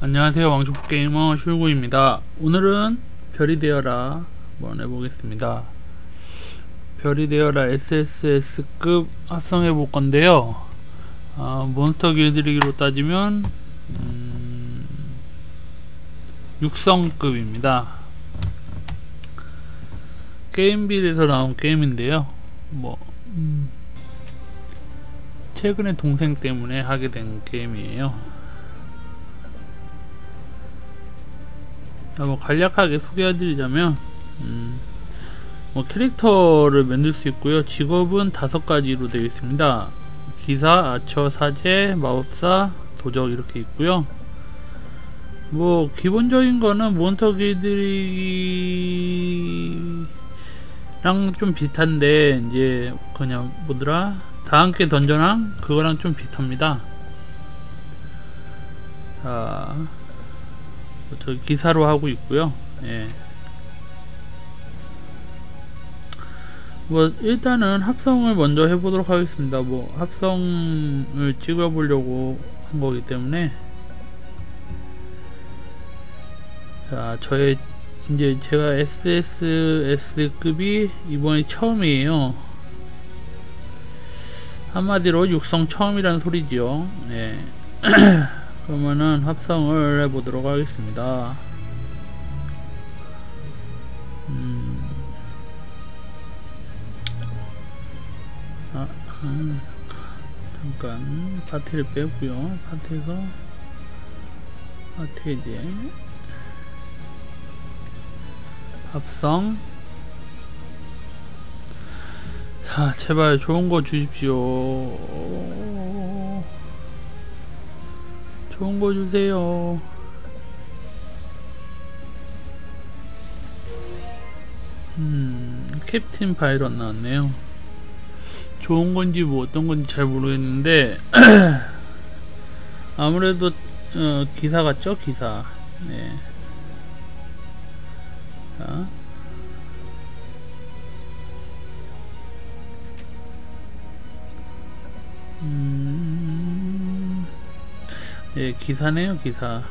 안녕하세요. 왕족게이머 슐구입니다. 오늘은 별이 되어라 한번 해보겠습니다. 별이 되어라 SSS급 합성해 볼 건데요. 아, 몬스터 길들이기로 따지면 음, 육성급입니다. 게임빌에서 나온 게임인데요. 뭐 음, 최근에 동생 때문에 하게 된 게임이에요 뭐 간략하게 소개해드리자면 음, 뭐 캐릭터를 만들 수 있고요. 직업은 다섯 가지로 되어 있습니다. 기사, 아처, 사제, 마법사, 도적 이렇게 있고요. 뭐 기본적인 거는 몬터 길들이랑 좀 비슷한데 이제 그냥 뭐더라? 다 함께 던전왕 그거랑 좀 비슷합니다. 자 저 기사로 하고 있고요. 예. 뭐 일단은 합성을 먼저 해보도록 하겠습니다. 뭐 합성을 찍어보려고 한 거기 때문에 자 저의 이제 제가 SSS급이 이번에 처음이에요. 한마디로 육성 처음이란 소리죠. 예. 그러면은 합성을 해보도록 하겠습니다. 음. 아, 아, 잠깐 파티를 빼고요. 파티에서 파티 이제 합성 자 제발 좋은 거 주십시오 좋은 거 주세요. 음, 캡틴 바이런 나왔네요. 좋은 건지 뭐 어떤 건지 잘 모르겠는데 아무래도 어, 기사 같죠 기사. 네. 자. 기사네요, 기사.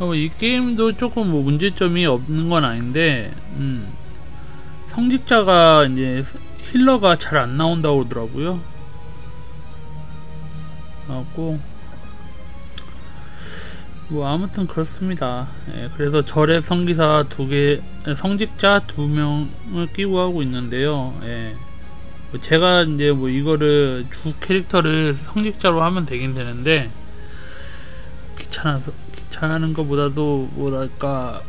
어, 이 게임도 조금 뭐 문제점이 없는 건 아닌데, 음, 성직자가 이제 힐러가 잘 안 나온다고 그러더라고요. 나왔고, 뭐 아무튼 그렇습니다. 예, 그래서 절의 성기사 두 개, 성직자 두 명을 끼고 하고 있는데요. 예, 뭐 제가 이제 뭐 이거를 주 캐릭터를 성직자로 하면 되긴 되는데 귀찮아서 귀찮은 것보다도 뭐랄까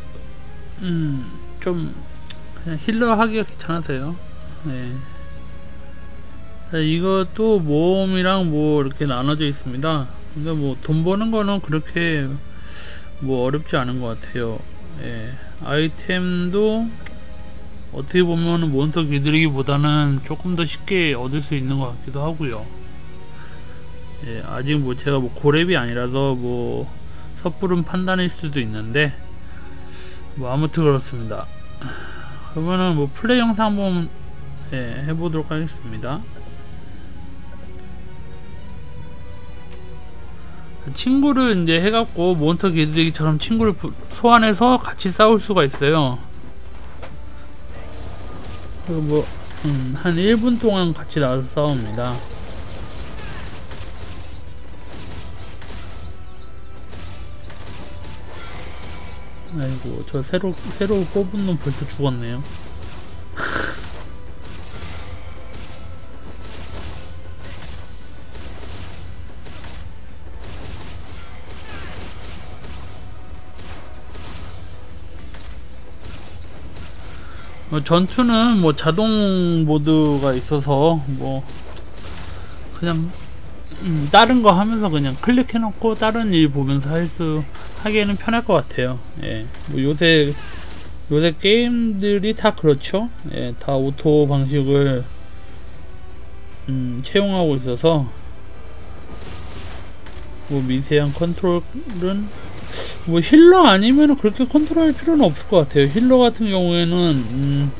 음좀 그냥 힐러 하기가 귀찮아서요. 예. 이것도 모험이랑 뭐 이렇게 나눠져 있습니다. 근데 뭐 돈 버는 거는 그렇게 뭐 어렵지 않은 것 같아요 예, 아이템도 어떻게 보면 몬스터 길들이기보다는 조금 더 쉽게 얻을 수 있는 것 같기도 하고요. 예, 아직 뭐 제가 뭐 고렙이 아니라서 뭐 섣부른 판단일 수도 있는데 뭐 아무튼 그렇습니다. 그러면은 뭐 플레이 영상 한번 예, 해보도록 하겠습니다. 친구를 이제 해갖고 몬스터 길들이기처럼 친구를 소환해서 같이 싸울 수가 있어요. 그리고 뭐, 음, 한 1분 동안 같이 나와서 싸웁니다. 아이고, 저 새로, 새로 뽑은 놈 벌써 죽었네요. 뭐 전투는 뭐 자동 모드가 있어서 뭐 그냥 음 다른 거 하면서 그냥 클릭해 놓고 다른 일 보면서 할 수 하기에는 편할 것 같아요 예. 뭐 요새 요새 게임들이 다 그렇죠 예, 다 오토 방식을 음, 채용하고 있어서 뭐 미세한 컨트롤은 뭐 힐러 아니면 그렇게 컨트롤할 필요는 없을 것 같아요. 힐러 같은 경우에는 음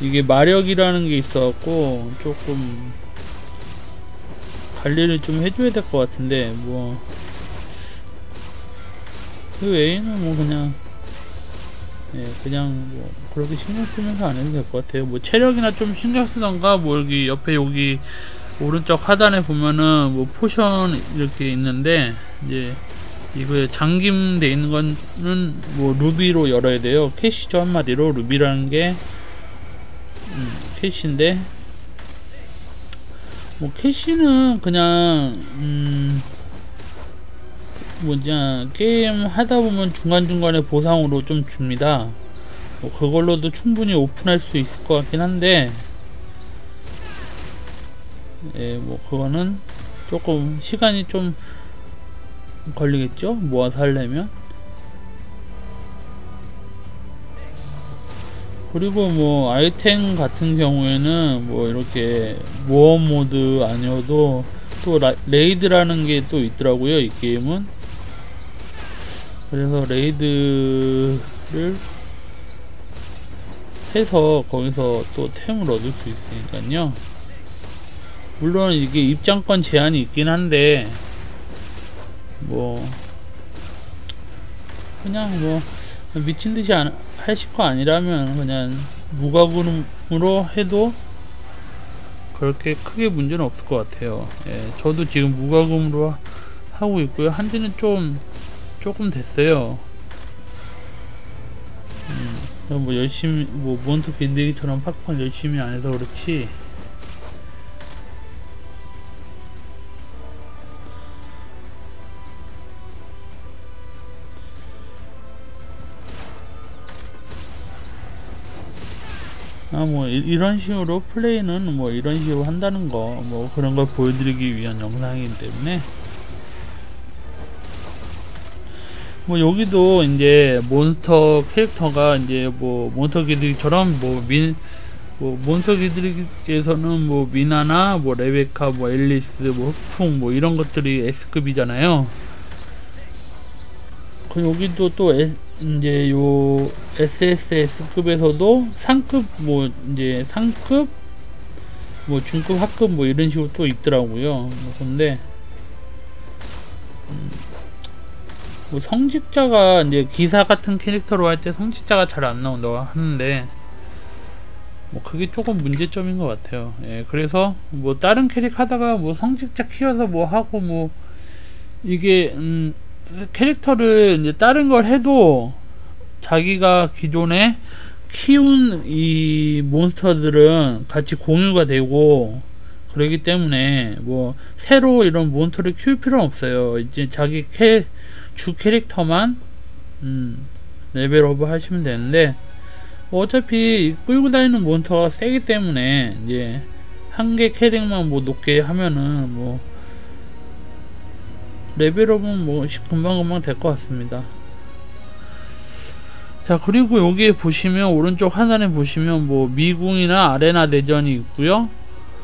이게 마력이라는 게 있어갖고 조금 관리를 좀 해줘야 될 것 같은데 뭐. 그 외에는 뭐 그냥 예 그냥 뭐 그렇게 신경 쓰면서 안 해도 될 것 같아요. 뭐 체력이나 좀 신경 쓰던가 뭐 여기 옆에 여기 오른쪽 하단에 보면은 뭐 포션 이렇게 있는데 이제 이거에 잠김돼 있는 거는 뭐 루비로 열어야 돼요. 캐시죠 한마디로. 루비라는 게 음, 캐시인데. 뭐 캐시는 그냥 음 뭐냐 게임 하다 보면 중간중간에 보상으로 좀 줍니다. 뭐 그걸로도 충분히 오픈할 수 있을 것 같긴 한데. 예, 뭐 그거는 조금 시간이 좀 걸리겠죠? 모아서 하려면? 그리고 뭐 아이템 같은 경우에는 뭐 이렇게 모험 모드 아니어도 또 라, 레이드라는 게 또 있더라고요 이 게임은. 그래서 레이드를 해서 거기서 또 템을 얻을 수 있으니까요. 물론 이게 입장권 제한이 있긴 한데 뭐 그냥 뭐 미친 듯이 안, 하실 거 아니라면 그냥 무과금으로 해도 그렇게 크게 문제는 없을 것 같아요. 예, 저도 지금 무과금으로 하고 있고요. 한지는 좀 조금 됐어요. 음, 뭐 열심히 뭐 몬트 빈대기처럼 팍팍 열심히 안 해서 그렇지 아, 뭐, 이, 런 식으로 플레이는 뭐, 이런 식으로 한다는 거, 뭐, 그런 걸 보여드리기 위한 영상이기 때문에. 뭐, 여기도 이제 몬스터 캐릭터가 이제 뭐, 몬스터 기들처럼 뭐, 민, 뭐, 몬스터 기들에서는 뭐, 미나나, 뭐, 레베카, 뭐, 앨리스, 뭐, 흑풍, 뭐, 이런 것들이 S급이잖아요. 그, 여기도 또 S, 이제 요 SSS급에서도 상급 뭐 이제 상급 뭐 중급 하급 뭐 이런 식으로 또 있더라고요. 뭐 근데 음, 뭐 성직자가 이제 기사 같은 캐릭터로 할 때 성직자가 잘 안 나온다고 하는데 뭐 그게 조금 문제점인 것 같아요. 예, 그래서 뭐 다른 캐릭 하다가 뭐 성직자 키워서 뭐 하고 뭐 이게 음 캐릭터를 이제 다른 걸 해도 자기가 기존에 키운 이 몬스터들은 같이 공유가 되고 그러기 때문에 뭐 새로 이런 몬스터를 키울 필요는 없어요. 이제 자기 캐, 주 캐릭터만 음, 레벨업 하시면 되는데 뭐 어차피 끌고 다니는 몬스터가 세기 때문에 이제 한 개 캐릭만 뭐 높게 하면은 뭐 레벨업은 뭐 금방금방 될 것 같습니다. 자 그리고 여기에 보시면 오른쪽 하단에 보시면 뭐 미궁이나 아레나 대전이 있고요.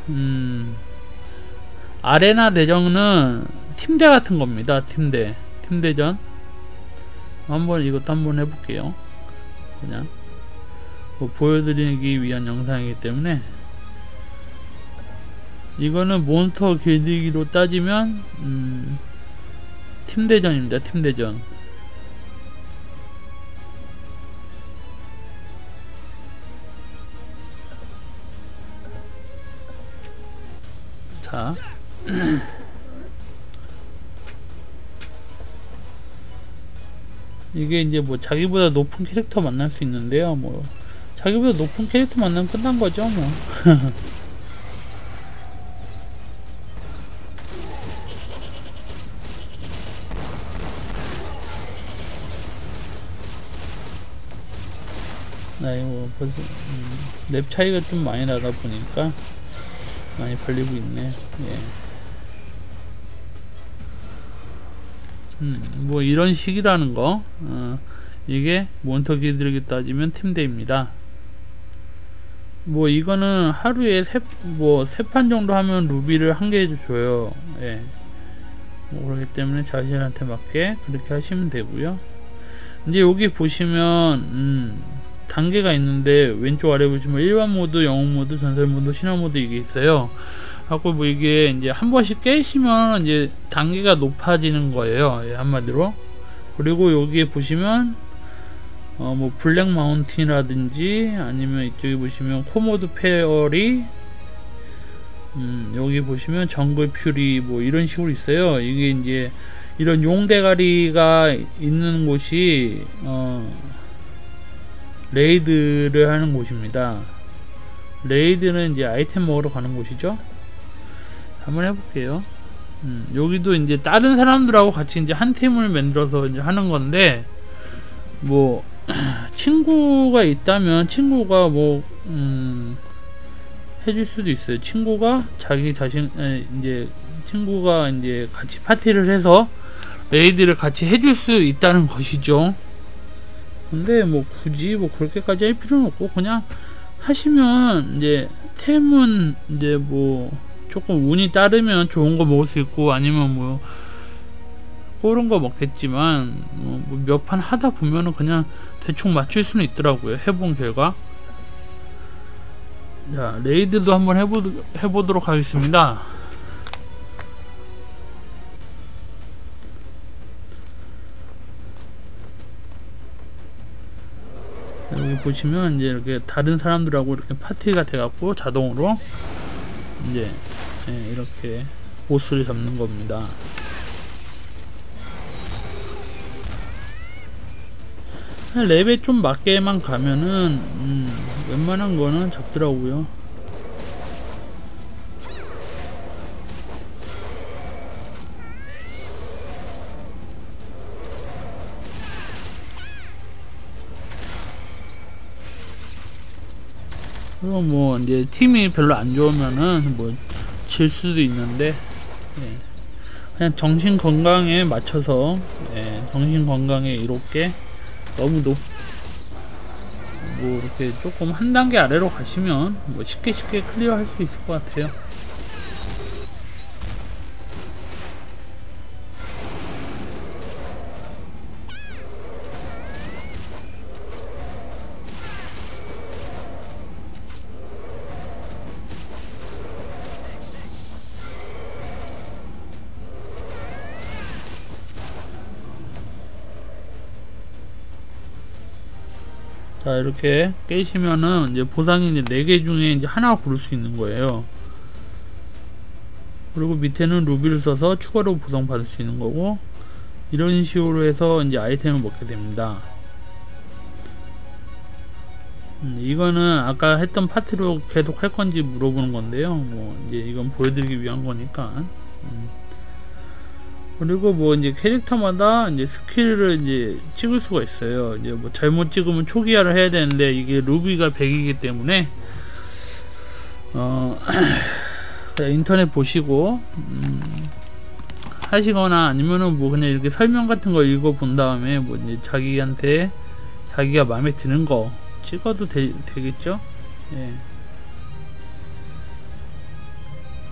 음 아레나 대전은 팀대 같은 겁니다 팀대. 팀대전. 한번 이것도 한번 해볼게요. 그냥. 뭐 보여드리기 위한 영상이기 때문에. 이거는 몬스터 길들기로 따지면 음 팀대전입니다. 팀대전. 자. 이게 이제 뭐 자기보다 높은 캐릭터 만날 수 있는데요. 뭐 자기보다 높은 캐릭터 만나면 끝난 거죠, 뭐. 나이 뭐 벌써 음, 랩 차이가 좀 많이 나다 보니까 많이 팔리고 있네. 예. 음, 뭐 이런 식이라는 거. 어, 이게 몬터 기들에게 따지면 팀대입니다. 뭐 이거는 하루에 세, 뭐세 판 정도 하면 루비를 한 개 줘요. 예. 뭐 그렇기 때문에 자신한테 맞게 그렇게 하시면 되고요. 이제 여기 보시면 음, 단계가 있는데 왼쪽 아래 보시면 일반 모드, 영웅 모드, 전설 모드, 신화 모드 이게 있어요. 하고 뭐 이게 이제 한 번씩 깨시면 이제 단계가 높아지는 거예요. 예, 한마디로. 그리고 여기에 보시면 어 뭐 블랙 마운틴이라든지 아니면 이쪽에 보시면 코모드 페어리 음 여기 보시면 정글 퓨리 뭐 이런 식으로 있어요. 이게 이제 이런 용대가리가 있는 곳이 어 레이드를 하는 곳입니다. 레이드는 이제 아이템 먹으러 가는 곳이죠. 한번 해볼게요. 음, 여기도 이제 다른 사람들하고 같이 이제 한 팀을 만들어서 이제 하는 건데, 뭐, 친구가 있다면 친구가 뭐, 음, 해줄 수도 있어요. 친구가 자기 자신, 에, 이제, 친구가 이제 같이 파티를 해서 레이드를 같이 해줄 수 있다는 것이죠. 근데 뭐 굳이 뭐 그렇게까지 할 필요는 없고 그냥 하시면 이제 템은 이제 뭐 조금 운이 따르면 좋은 거 먹을 수 있고 아니면 뭐 그런 거 먹겠지만 뭐 몇 판 하다 보면은 그냥 대충 맞출 수는 있더라고요 해본 결과. 자 레이드도 한번 해보, 해보도록 하겠습니다 보시면 이제 이렇게 다른 사람들하고 이렇게 파티가 돼갖고 자동으로 이제 예, 이렇게 보스를 잡는 겁니다. 랩에 좀 맞게만 가면은 음, 웬만한 거는 잡더라고요. 그리고 뭐 이제 팀이 별로 안 좋으면은 뭐 질 수도 있는데 예. 그냥 정신 건강에 맞춰서 예. 정신 건강에 이롭게 너무 높, 뭐 이렇게 조금 한 단계 아래로 가시면 뭐 쉽게 쉽게 클리어 할 수 있을 것 같아요. 자 이렇게 깨시면은 이제 보상이 이제 4개 중에 이제 하나 고를 수 있는 거예요. 그리고 밑에는 루비를 써서 추가로 보상 받을 수 있는 거고 이런 식으로 해서 이제 아이템을 먹게 됩니다. 음, 이거는 아까 했던 파티로 계속 할 건지 물어보는 건데요. 뭐 이제 이건 보여드리기 위한 거니까. 음. 그리고 뭐 이제 캐릭터마다 이제 스킬을 이제 찍을 수가 있어요. 이제 뭐 잘못 찍으면 초기화를 해야 되는데 이게 루비가 100이기 때문에 어 인터넷 보시고 음 하시거나 아니면은 뭐 그냥 이렇게 설명 같은 거 읽어 본 다음에 뭐 이제 자기한테 자기가 마음에 드는 거 찍어도 되, 되겠죠? 예.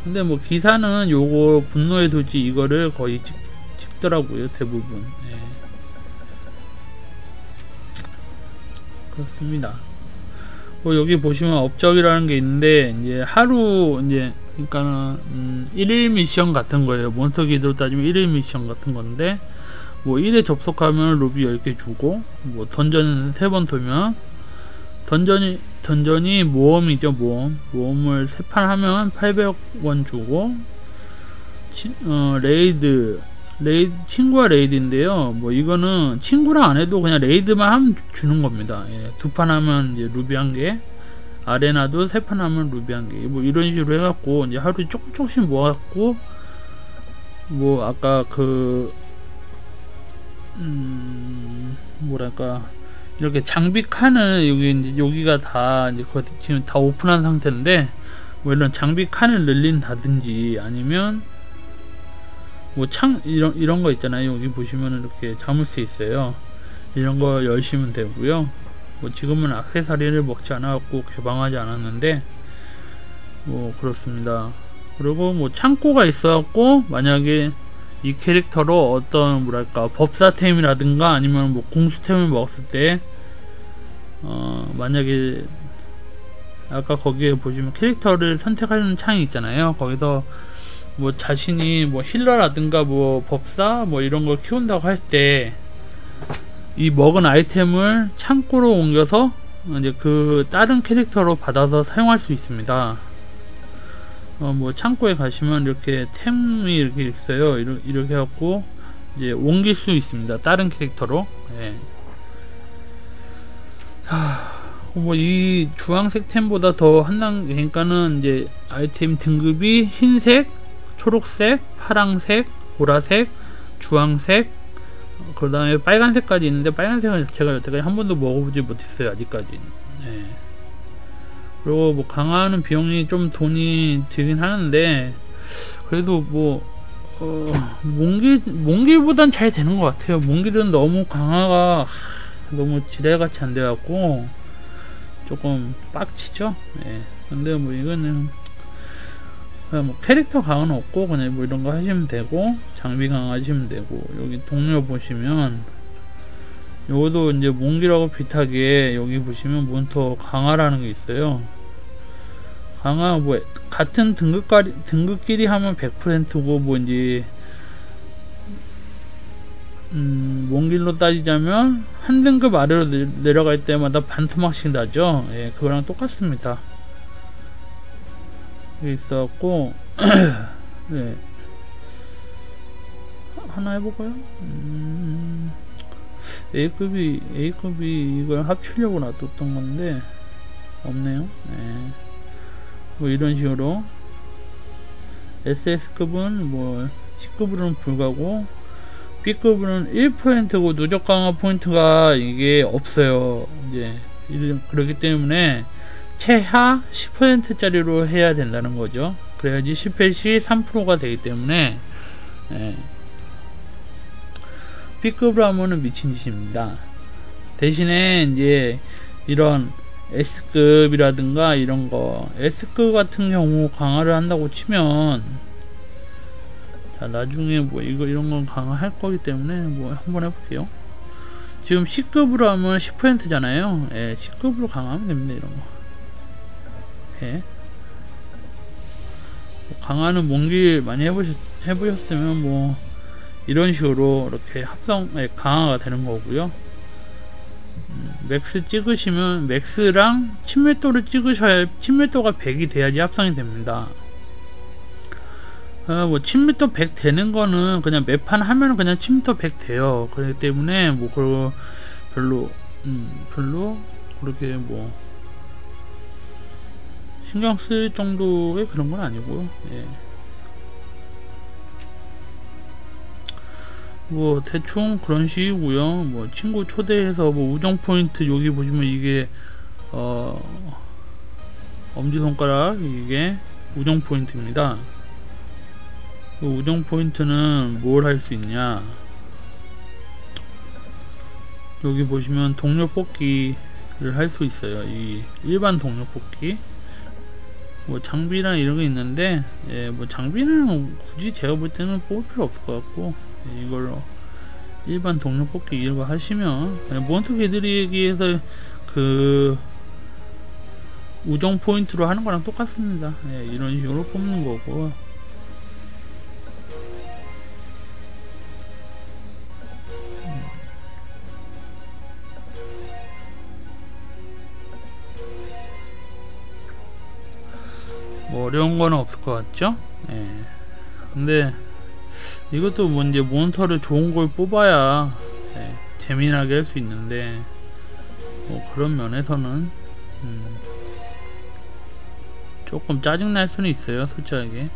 근데 뭐 기사는 요거 분노의 도지 이거를 거의 찍, 더라고요 대부분. 예. 그렇습니다. 뭐 여기 보시면 업적이라는 게 있는데 이제 하루 이제 그러니까는 음, 1일 미션 같은 거예요. 몬스터 기드로 따지면 1일 미션 같은 건데 뭐 1에 접속하면 루비 10개 주고 뭐 던전 3번 돌면 던전이 던전이 모험이죠 모험. 모험을 3판 하면 800원 주고 치, 어, 레이드 레이드 친구와 레이드인데요. 뭐 이거는 친구랑 안 해도 그냥 레이드만 하면 주는 겁니다. 예, 두 판 하면 이제 루비 한개 아레나도 세 판 하면 루비 한개뭐 이런 식으로 해갖고 이제 하루에 조금 조금씩 모아갖고 뭐 아까 그 음, 뭐랄까 이렇게 장비 칸을 여기 이제 여기가 다 이제 지금 다 오픈한 상태인데 뭐 이런 장비 칸을 늘린다든지 아니면 뭐 창 이런 이런 거 있잖아요. 여기 보시면은 이렇게 잠을 수 있어요. 이런 거 열시면 되고요. 뭐 지금은 악세사리를 먹지 않았고 개방하지 않았는데 뭐 그렇습니다. 그리고 뭐 창고가 있어갖고 만약에 이 캐릭터로 어떤 뭐랄까 법사템이라든가 아니면 뭐 공수템을 먹었을 때 어, 만약에 아까 거기에 보시면 캐릭터를 선택하는 창이 있잖아요. 거기서 뭐 자신이 뭐 힐러라든가 뭐 법사 뭐 이런 걸 키운다고 할 때 이 먹은 아이템을 창고로 옮겨서 이제 그 다른 캐릭터로 받아서 사용할 수 있습니다. 어 뭐 창고에 가시면 이렇게 템이 이렇게 있어요. 이렇게, 이렇게 해갖고 이제 옮길 수 있습니다. 다른 캐릭터로. 예. 뭐이 주황색 템보다 더 한 단계니까는 이제 아이템 등급이 흰색, 초록색, 파랑색, 보라색, 주황색, 그 다음에 빨간색까지 있는데 빨간색은 제가 여태까지 한 번도 먹어보지 못했어요 아직까지. 네. 그리고 뭐 강화하는 비용이 좀 돈이 들긴 하는데 그래도 뭐 어, 몽길 몽길보단 잘 되는 것 같아요. 몽길은 너무 강화가 하, 너무 지뢰같이 안 돼갖고 조금 빡치죠. 예. 근데 뭐 이거는 그냥 뭐 캐릭터 강화는 없고 그냥 뭐 이런 거 하시면 되고 장비 강화하시면 되고 여기 동료 보시면 요것도 이제 몽기라고 비슷하게 여기 보시면 몬터 강화라는 게 있어요. 강화 뭐 같은 등급까지 등급끼리 하면 100%고 뭐 이제 음, 몽길로 따지자면 한 등급 아래로 내, 내려갈 때마다 반토막씩 나죠. 예, 그거랑 똑같습니다. 있었고 네. 하나 해볼까요? 음, A급이 A급이 이걸 합치려고 놔뒀던 건데 없네요. 네. 뭐 이런 식으로 SS급은 뭐 10급으로는 불가고 B급은 1%고 누적 강화 포인트가 이게 없어요. 이제 그렇기 때문에 최하 10%짜리로 해야 된다는 거죠. 그래야지 10펫이 3%가 되기 때문에 예. B급으로 하면은 미친 짓입니다. 대신에 이제 이런 S급이라든가 이런 거 S급 같은 경우 강화를 한다고 치면 자 나중에 뭐 이거 이런 건 강화할 거기 때문에 뭐 한번 해볼게요. 지금 C급으로 하면 10%잖아요. 예, C급으로 강화하면 됩니다. 이런 거. 예. 뭐 강화는 몽길 많이 해보셨, 해보셨으면 뭐 이런 식으로 이렇게 합성 예, 강화가 되는 거고요. 음, 맥스 찍으시면 맥스랑 친밀도를 찍으셔야 친밀도가 100이 돼야지 합성이 됩니다. 어, 뭐 친밀도 100 되는 거는 그냥 매판 하면은 그냥 친밀도 100 돼요. 그렇기 때문에 뭐그 별로 음, 별로 그렇게 뭐 신경 쓸 정도의 그런 건 아니고요. 예. 뭐 대충 그런 식이고요. 뭐 친구 초대해서 뭐 우정 포인트 여기 보시면 이게 어 엄지 손가락 이게 우정 포인트입니다. 그 우정 포인트는 뭘 할 수 있냐? 여기 보시면 동료 뽑기를 할 수 있어요. 이 일반 동료 뽑기. 뭐 장비랑 이런 게 있는데 예, 뭐 장비는 굳이 제가 볼 때는 뽑을 필요 없을 것 같고 예, 이걸로 일반 동료 뽑기 이런 거 하시면 예, 몬트 개들이기에서 그 우정 포인트로 하는 거랑 똑같습니다. 예, 이런 식으로 뽑는 거고 뭐 어려운 거는 없을 것 같죠? 예. 근데 이것도 뭐 이제 모니터를 좋은 걸 뽑아야 예, 재미나게 할 수 있는데 뭐 그런 면에서는 음, 조금 짜증 날 수는 있어요 솔직하게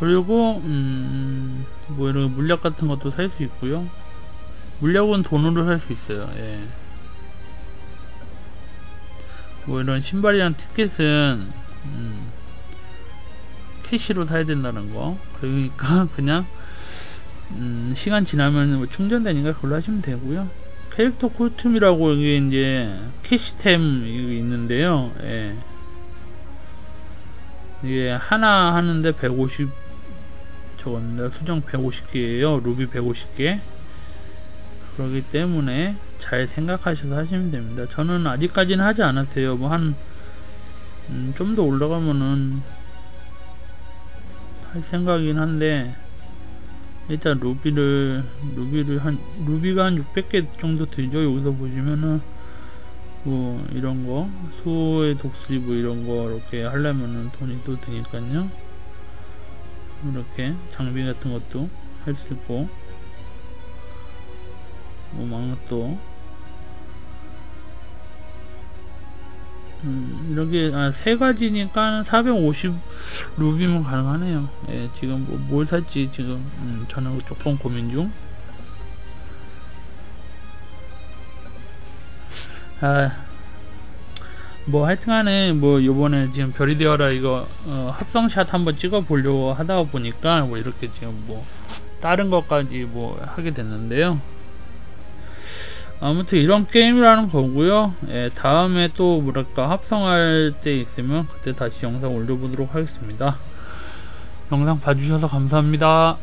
그리고 음, 뭐 이런 물약 같은 것도 살 수 있고요 물약은 돈으로 살 수 있어요 예. 뭐 이런 신발이랑 티켓은 음, 캐시로 사야 된다는 거 그러니까 그냥 음, 시간 지나면 뭐 충전되니까 그걸로 하시면 되고요 캐릭터 코스튬이라고 여기 이제 캐시템이 있는데요 예. 이게 하나 하는데 150 저겁니다 수정 150개예요 루비 150개 그렇기 때문에 잘 생각하셔서 하시면 됩니다. 저는 아직까지는 하지 않았어요. 뭐한좀더 올라가면은 할 생각이긴 한데 일단 루비를 루비를 한 루비가 한 600개 정도 들죠. 여기서 보시면은 뭐 이런 거 수호의 독수리 뭐 이런 거 이렇게 하려면은 돈이 또 드니까요. 이렇게 장비 같은 것도 할 수 있고 뭐 망토 음, 이렇게 아, 세 가지니까 450 루비면 가능하네요. 예, 지금 뭐, 뭘 살지 지금 음, 저는 조금 고민 중. 아, 뭐 하여튼간에 뭐 요번에 지금 별이 되어라 이거 어, 합성샷 한번 찍어 보려고 하다 보니까 뭐 이렇게 지금 뭐 다른 것까지 뭐 하게 됐는데요. 아무튼 이런 게임이라는 거고요. 예, 다음에 또 뭐랄까 합성할 때 있으면 그때 다시 영상 올려보도록 하겠습니다. 영상 봐주셔서 감사합니다.